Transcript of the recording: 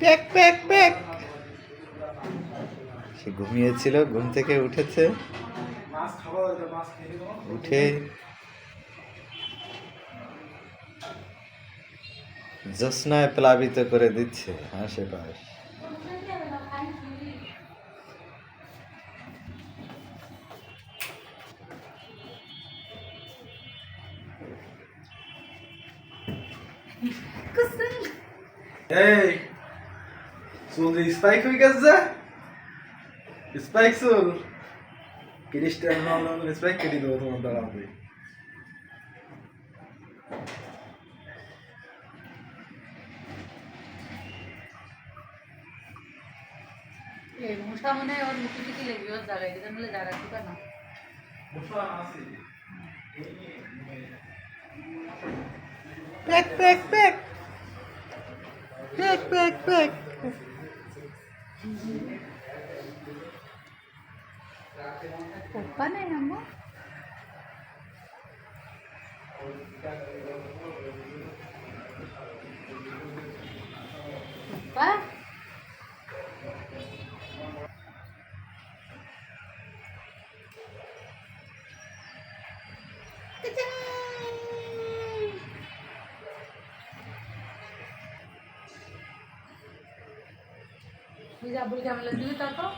Pack pack pack সে ঘুমিয়েছিল ঘুম থেকে উঠেছে। উঠে জ্যোৎস্নায় প্লাবিত করে দিচ্ছে আশেপাশ। এই চুল যে স্পাইক হয়ে গেছে স্পাইক চুল ক্রিস্টিয়ান রোনাল্ডো স্পাইক কেটে দেবো তোমার দাঁড়াবে এই মশা মনে হয় ওর মুখে টুকি লেগে ওর জায়গায় এটা নাহলে জায়গা টুকা না pack pack pack pack pack pack পপ্পা নেই ಒಪ್ಪನೇನಮ್ಮ ಒಪ್ಪ Good job. আব্বুল কেমন দিবি তারপর?